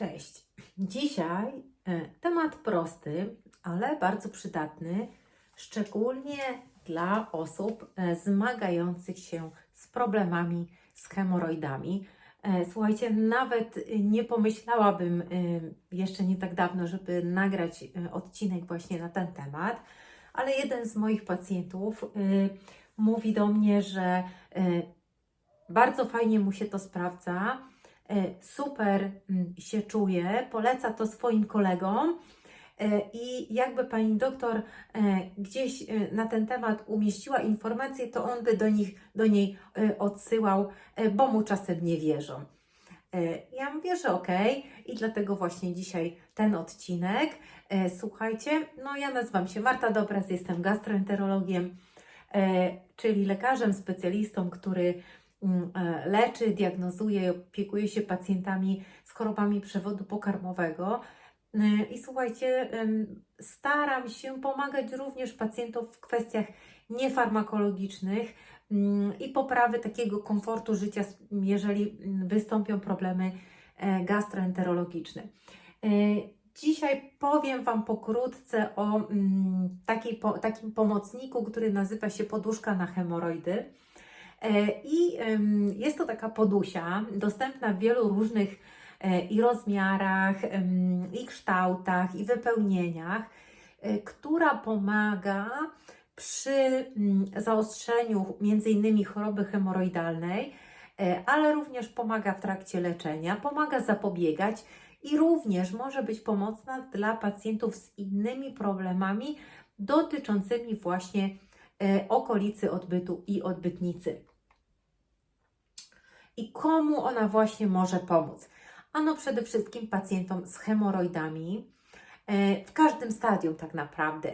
Cześć. Dzisiaj e, temat prosty, ale bardzo przydatny, szczególnie dla osób e, zmagających się z problemami z hemoroidami. E, Słuchajcie, nawet nie pomyślałabym jeszcze nie tak dawno, żeby nagrać odcinek właśnie na ten temat, ale jeden z moich pacjentów mówi do mnie, że bardzo fajnie mu się to sprawdza, super mm, się czuje, poleca to swoim kolegom. E, I jakby pani doktor e, gdzieś e, na ten temat umieściła informacje, to on by do, nich, do niej e, odsyłał, e, bo mu czasem nie wierzą. E, Ja mówię, że okej, i dlatego właśnie dzisiaj ten odcinek. E, Słuchajcie, no ja nazywam się Marta Dobraz, jestem gastroenterologiem, e, czyli lekarzem, specjalistą, który e, leczy, diagnozuje i opiekuje się pacjentami z chorobami przewodu pokarmowego. E, I słuchajcie, staram się pomagać również pacjentom w kwestiach niefarmakologicznych mm, i poprawy takiego komfortu życia, jeżeli mm, wystąpią problemy e, gastroenterologiczne. E, Dzisiaj powiem Wam pokrótce o mm, takim pomocniku, który nazywa się poduszka na hemoroidy. E, I jest to taka podusia, dostępna w wielu różnych e, i rozmiarach, i kształtach, i wypełnieniach, e, która pomaga przy mm, zaostrzeniu m.in. choroby hemoroidalnej, ale również pomaga w trakcie leczenia, pomaga zapobiegać i również może być pomocna dla pacjentów z innymi problemami dotyczącymi właśnie okolicy odbytu i odbytnicy. I komu ona właśnie może pomóc? Ano przede wszystkim pacjentom z hemoroidami, e, w każdym stadium tak naprawdę.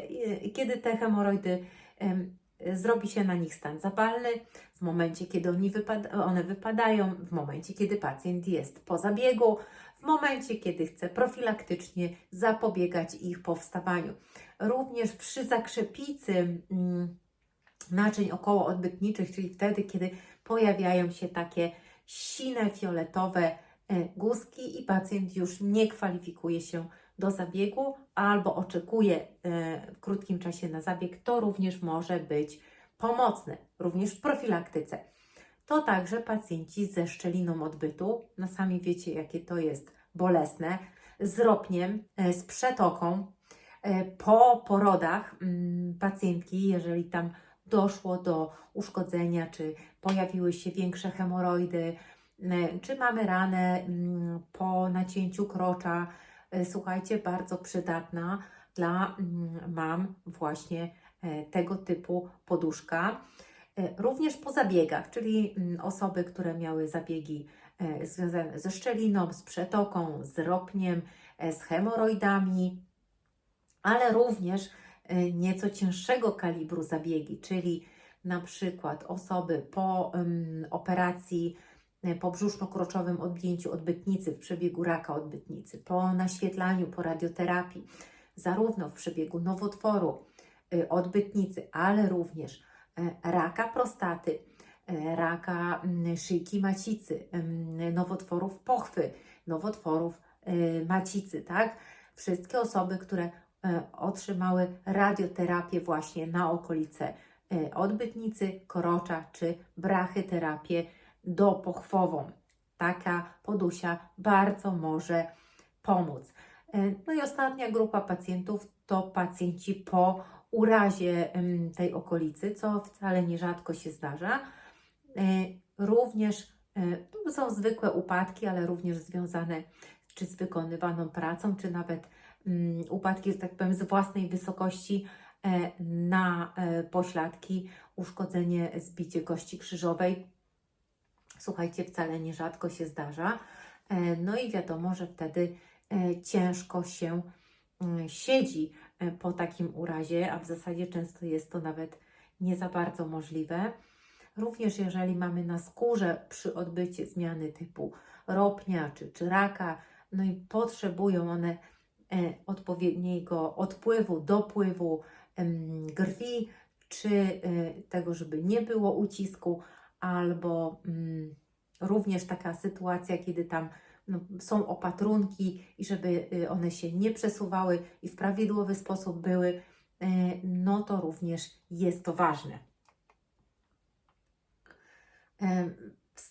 Kiedy te hemoroidy em, zrobi się na nich stan zapalny, w momencie, kiedy one wypadają, w momencie, kiedy pacjent jest po zabiegu, w momencie, kiedy chce profilaktycznie zapobiegać ich powstawaniu. Również przy zakrzepicy mm, naczyń okołoodbytniczych, czyli wtedy, kiedy pojawiają się takie sine fioletowe e, guzki i pacjent już nie kwalifikuje się do zabiegu albo oczekuje e, w krótkim czasie na zabieg, to również może być pomocne, również w profilaktyce. To także pacjenci ze szczeliną odbytu, no sami wiecie jakie to jest bolesne, z ropniem, e, z przetoką, po porodach mm, pacjentki, jeżeli tam doszło do uszkodzenia, czy pojawiły się większe hemoroidy, czy mamy ranę po nacięciu krocza. E, Słuchajcie, bardzo przydatna dla mam właśnie e, tego typu poduszka. E, Również po zabiegach, czyli osoby, które miały zabiegi związane ze szczeliną, z przetoką, z ropniem, z hemoroidami, ale również nieco cięższego kalibru zabiegi, czyli na przykład osoby po operacji e, po brzuszno-kroczowym odjęciu odbytnicy w przebiegu raka odbytnicy, po naświetlaniu, po radioterapii, zarówno w przebiegu nowotworu y, odbytnicy, ale również e, raka prostaty, e, raka szyjki macicy, nowotworów pochwy, nowotworów e, macicy, tak? Wszystkie osoby, które e, otrzymały radioterapię właśnie na okolice e, odbytnicy, korocza czy brachyterapię dopochwową. Taka podusia bardzo może pomóc. E, No i ostatnia grupa pacjentów to pacjenci po urazie tej okolicy, co wcale nierzadko się zdarza. E, Również e, są zwykłe upadki, ale również związane czy z wykonywaną pracą, czy nawet upadki, że tak powiem, z własnej wysokości e, na e, pośladki, uszkodzenie, zbicie kości krzyżowej. Słuchajcie, wcale nierzadko się zdarza. E, No i wiadomo, że wtedy ciężko się mm, siedzi po takim urazie, a w zasadzie często jest to nawet nie za bardzo możliwe. Również jeżeli mamy na skórze przy odbycie zmiany typu ropnia czy, czy raka, no i potrzebują one odpowiedniego odpływu, dopływu krwi, czy e, tego, żeby nie było ucisku, albo mm, również taka sytuacja, kiedy tam no, są opatrunki i żeby y, one się nie przesuwały i w prawidłowy sposób były, y, no to również jest to ważne.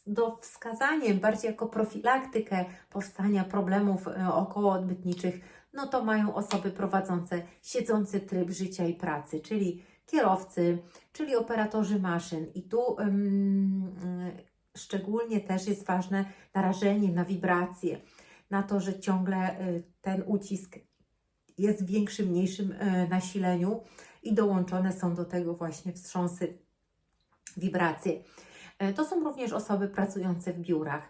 Do wskazaniem, bardziej jako profilaktykę powstania problemów e, okołoodbytniczych, no to mają osoby prowadzące siedzący tryb życia i pracy, czyli kierowcy, czyli operatorzy maszyn. I tu y, szczególnie też jest ważne narażenie na wibracje, na to, że ciągle y, ten ucisk jest w większym, mniejszym y, nasileniu i dołączone są do tego właśnie wstrząsy, wibracje. To są również osoby pracujące w biurach,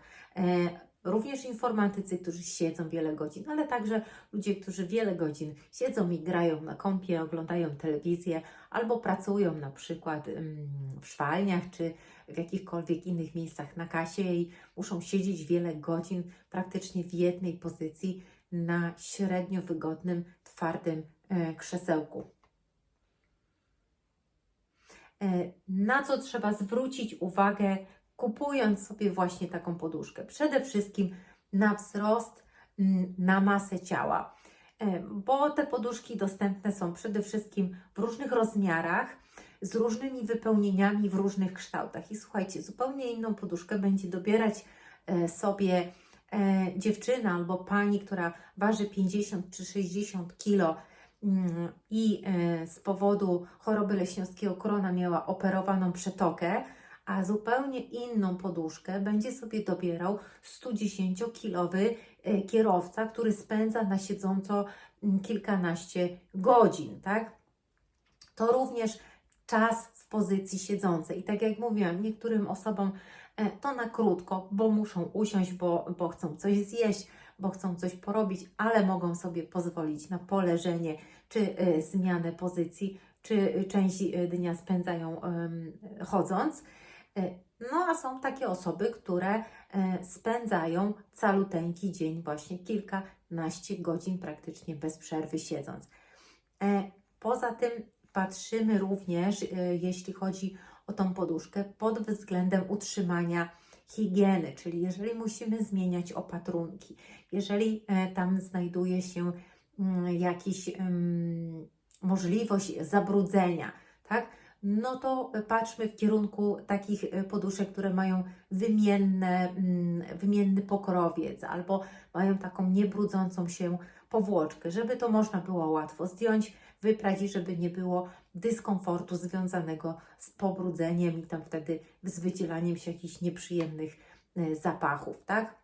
również informatycy, którzy siedzą wiele godzin, ale także ludzie, którzy wiele godzin siedzą i grają na kompie, oglądają telewizję albo pracują na przykład w szwalniach czy w jakichkolwiek innych miejscach na kasie i muszą siedzieć wiele godzin praktycznie w jednej pozycji na średnio wygodnym, twardym e, krzesełku. E, Na co trzeba zwrócić uwagę, kupując sobie właśnie taką poduszkę? Przede wszystkim na wzrost, mm, na masę ciała, E, bo te poduszki dostępne są przede wszystkim w różnych rozmiarach, z różnymi wypełnieniami w różnych kształtach. I słuchajcie, zupełnie inną poduszkę będzie dobierać e, sobie e, dziewczyna albo pani, która waży 50 czy 60 kilo mm, i z powodu choroby leśniowskiego krona miała operowaną przetokę, a zupełnie inną poduszkę będzie sobie dobierał 110-kilowy e, kierowca, który spędza na siedząco mm, kilkanaście godzin, tak? To również czas w pozycji siedzącej. I tak jak mówiłam, niektórym osobom e, to na krótko, bo muszą usiąść, bo, bo chcą coś zjeść, bo chcą coś porobić, ale mogą sobie pozwolić na poleżenie czy e, zmianę pozycji, czy część e, dnia spędzają chodząc. E, No a są takie osoby, które e, spędzają caluteńki dzień, właśnie kilkanaście godzin praktycznie bez przerwy siedząc. E, Poza tym patrzymy również, jeśli chodzi o tą poduszkę, pod względem utrzymania higieny, czyli jeżeli musimy zmieniać opatrunki, jeżeli tam znajduje się mm, jakiś em, możliwość zabrudzenia, tak? No to patrzmy w kierunku takich e, poduszek, które mają wymienne, mm, wymienny pokrowiec albo mają taką niebrudzącą się powłoczkę, żeby to można było łatwo zdjąć, wyprać i żeby nie było dyskomfortu związanego z pobrudzeniem i tam wtedy z wydzielaniem się jakichś nieprzyjemnych e, zapachów, tak?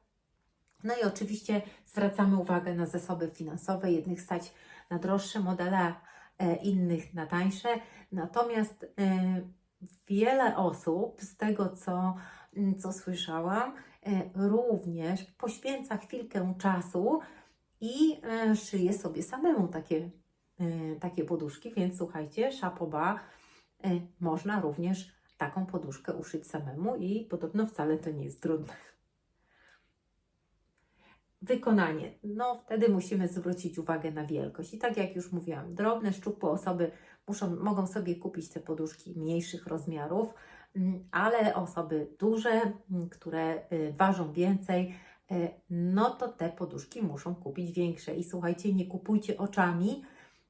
No i oczywiście zwracamy uwagę na zasoby finansowe. Jednych stać na droższe modele, innych na tańsze. Natomiast e, wiele osób, z tego co, co słyszałam, e, również poświęca chwilkę czasu i e, szyje sobie samemu takie, e, takie poduszki. Więc słuchajcie, szapoba, e, można również taką poduszkę uszyć samemu i podobno wcale to nie jest trudne. Wykonanie. No, wtedy musimy zwrócić uwagę na wielkość. I tak jak już mówiłam, drobne, szczupłe osoby muszą, mogą sobie kupić te poduszki mniejszych rozmiarów, mm, ale osoby duże, mm, które y, ważą więcej, y, no to te poduszki muszą kupić większe. I słuchajcie, nie kupujcie oczami,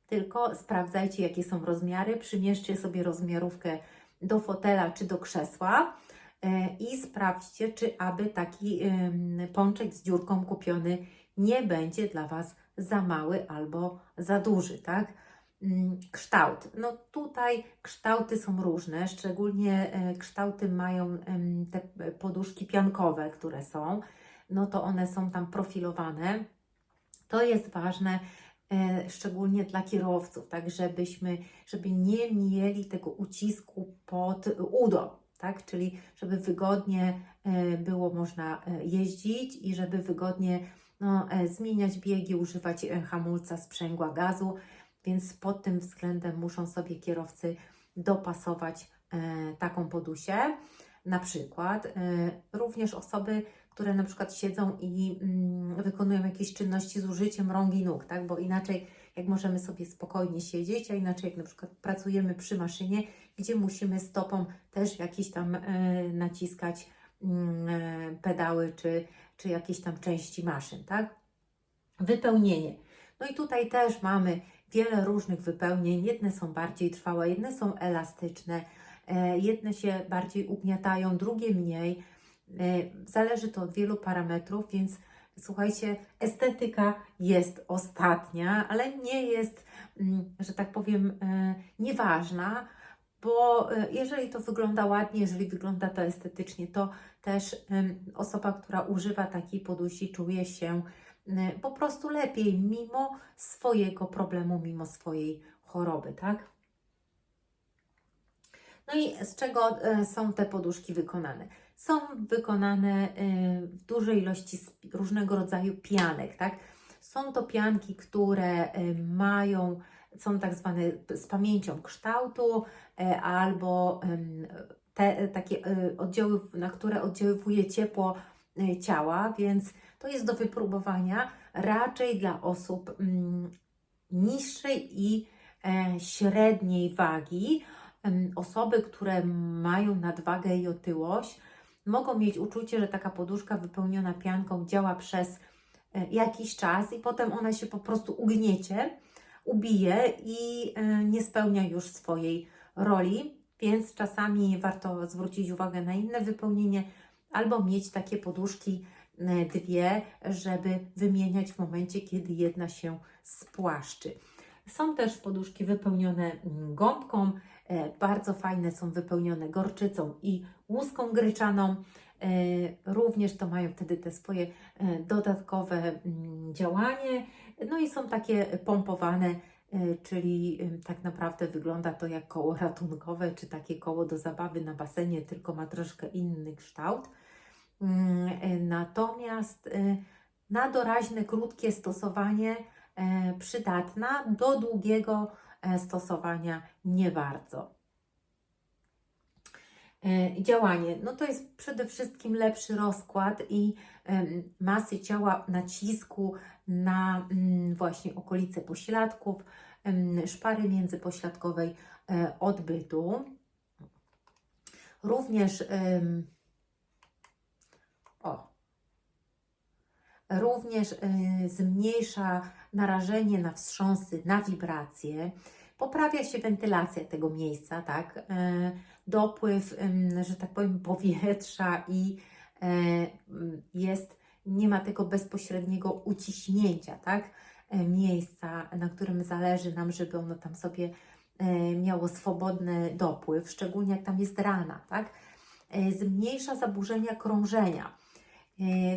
tylko sprawdzajcie, jakie są rozmiary, przymierzcie sobie rozmiarówkę do fotela czy do krzesła i sprawdźcie, czy aby taki pączek z dziurką kupiony nie będzie dla Was za mały albo za duży, tak? Mm, Kształt. No tutaj kształty są różne, szczególnie e, kształty mają te poduszki piankowe, które są, no to one są tam profilowane. To jest ważne, e, szczególnie dla kierowców, tak, żebyśmy, żeby nie mieli tego ucisku pod udo, tak, czyli żeby wygodnie e, było można e, jeździć i żeby wygodnie no, e, zmieniać biegi, używać hamulca sprzęgła gazu, więc pod tym względem muszą sobie kierowcy dopasować taką podusię. Na przykład również osoby, które na przykład siedzą i mm, wykonują jakieś czynności z użyciem rąk i nóg, tak? Bo inaczej jak możemy sobie spokojnie siedzieć, a inaczej jak na przykład pracujemy przy maszynie, gdzie musimy stopą też jakieś tam e, naciskać mm, e, pedały czy, czy jakieś tam części maszyn, tak? Wypełnienie. No i tutaj też mamy wiele różnych wypełnień. Jedne są bardziej trwałe, jedne są elastyczne, e, jedne się bardziej ugniatają, drugie mniej. Zależy to od wielu parametrów, więc słuchajcie, estetyka jest ostatnia, ale nie jest, mm, że tak powiem, e, nieważna, bo e, jeżeli to wygląda ładnie, jeżeli wygląda to estetycznie, to też osoba, która używa takiej podusi, czuje się po prostu lepiej, mimo swojego problemu, mimo swojej choroby, tak? No i z czego e, są te poduszki wykonane? Są wykonane e, w dużej ilości różnego rodzaju pianek, tak? Są to pianki, które e, mają, są tak zwane z pamięcią kształtu, e, albo te takie oddziały, na które oddziaływuje ciepło ciała, więc to jest do wypróbowania raczej dla osób mm, niższej i e, średniej wagi. Osoby, które mają nadwagę i otyłość, mogą mieć uczucie, że taka poduszka wypełniona pianką działa przez e, jakiś czas i potem ona się po prostu ugniecie, ubije i e, nie spełnia już swojej roli, więc czasami warto zwrócić uwagę na inne wypełnienie albo mieć takie poduszki dwie, żeby wymieniać w momencie, kiedy jedna się spłaszczy. Są też poduszki wypełnione mm, gąbką, e, bardzo fajne są wypełnione gorczycą i łuską gryczaną. E, Również to mają wtedy te swoje e, dodatkowe mm, działanie. No i są takie pompowane, czyli tak naprawdę wygląda to jak koło ratunkowe, czy takie koło do zabawy na basenie, tylko ma troszkę inny kształt. Mm, Natomiast na doraźne, krótkie stosowanie przydatna, do długiego e, stosowania nie bardzo. E, Działanie, no to jest przede wszystkim lepszy rozkład i masy ciała, nacisku na mm, właśnie okolice pośladków, szpary międzypośladkowej e, odbytu. Również o, również y, zmniejsza narażenie na wstrząsy, na wibracje, poprawia się wentylacja tego miejsca, tak, y, dopływ, że tak powiem, powietrza i y, jest, nie ma tego bezpośredniego uciśnięcia, tak, miejsca, na którym zależy nam, żeby ono tam sobie miało swobodny dopływ, szczególnie jak tam jest rana, tak, zmniejsza zaburzenia krążenia,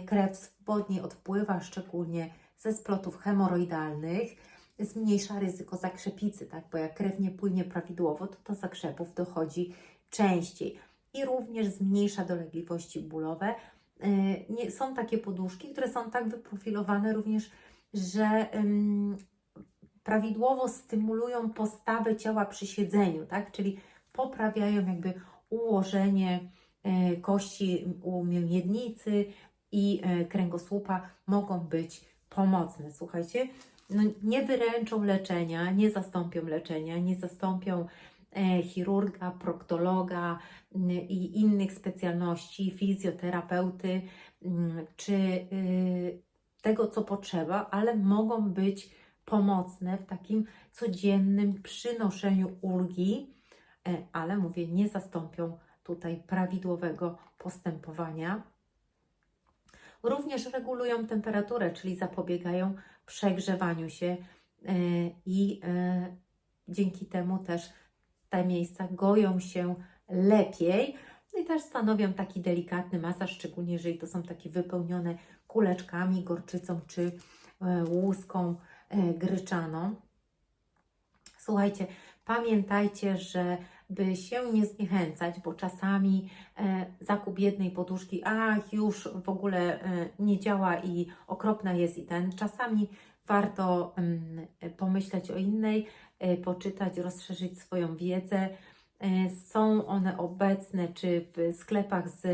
krew swobodnie odpływa, szczególnie ze splotów hemoroidalnych, zmniejsza ryzyko zakrzepicy, tak? bo jak krew nie płynie prawidłowo, to do zakrzepów dochodzi częściej. I również zmniejsza dolegliwości bólowe. E, Nie, są takie poduszki, które są tak wyprofilowane również, że ym, prawidłowo stymulują postawę ciała przy siedzeniu, tak? czyli poprawiają jakby ułożenie e, kości u miednicy i e, kręgosłupa mogą być pomocne. Słuchajcie, no nie wyręczą leczenia, nie zastąpią leczenia, nie zastąpią e, chirurga, proktologa i innych specjalności, fizjoterapeuty czy y, tego, co potrzeba, ale mogą być pomocne w takim codziennym przynoszeniu ulgi, e, ale mówię, nie zastąpią tutaj prawidłowego postępowania. Również regulują temperaturę, czyli zapobiegają przegrzewaniu się e, i e, dzięki temu też te miejsca goją się lepiej. No i też stanowią taki delikatny masaż, szczególnie jeżeli to są takie wypełnione kuleczkami, gorczycą czy e, łuską gryczaną. Słuchajcie, pamiętajcie, że by się nie zniechęcać, bo czasami e, zakup jednej poduszki, ach, już w ogóle e, nie działa i okropna jest i ten. Czasami warto mm, pomyśleć o innej, e, poczytać, rozszerzyć swoją wiedzę. E, są one obecne czy w sklepach z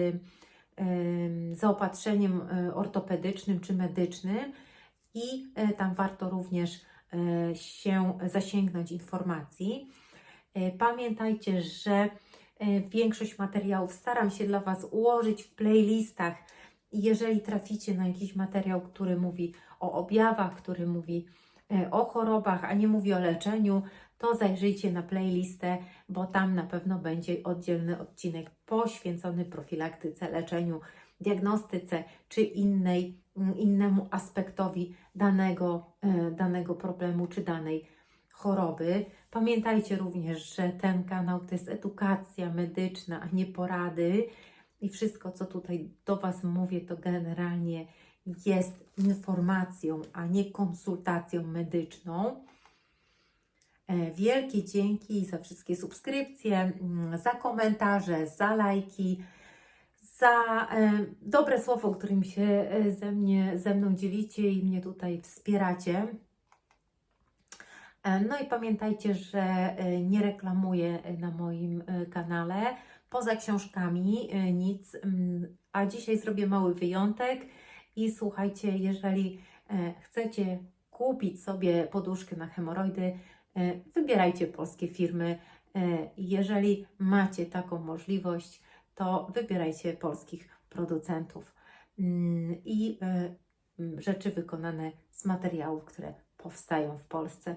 em, zaopatrzeniem e, ortopedycznym czy medycznym i e, tam warto również e, się zasięgnąć informacji. E, Pamiętajcie, że e, większość materiałów staram się dla Was ułożyć w playlistach jeżeli traficie na jakiś materiał, który mówi o objawach, który mówi e, o chorobach, a nie mówi o leczeniu, to zajrzyjcie na playlistę, bo tam na pewno będzie oddzielny odcinek poświęcony profilaktyce, leczeniu, diagnostyce czy innej, mm, innemu aspektowi danego, danego problemu czy danej choroby. Pamiętajcie również, że ten kanał to jest edukacja medyczna, a nie porady. I wszystko, co tutaj do Was mówię, to generalnie jest informacją, a nie konsultacją medyczną. E, Wielkie dzięki za wszystkie subskrypcje, mm, za komentarze, za lajki, za e, dobre słowo, którym się e, ze, mnie, ze mną dzielicie i mnie tutaj wspieracie. E, No i pamiętajcie, że e, nie reklamuję e, na moim kanale. Poza książkami nic, mm, a dzisiaj zrobię mały wyjątek i słuchajcie, jeżeli chcecie kupić sobie poduszkę na hemoroidy, wybierajcie polskie firmy. Jeżeli macie taką możliwość, to wybierajcie polskich producentów. Mm, i rzeczy wykonane z materiałów, które powstają w Polsce,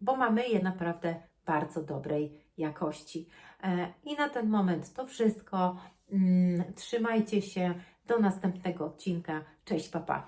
bo mamy je naprawdę bardzo dobrej jakości. E, I na ten moment to wszystko. Mm, Trzymajcie się. Do następnego odcinka. Cześć, papa.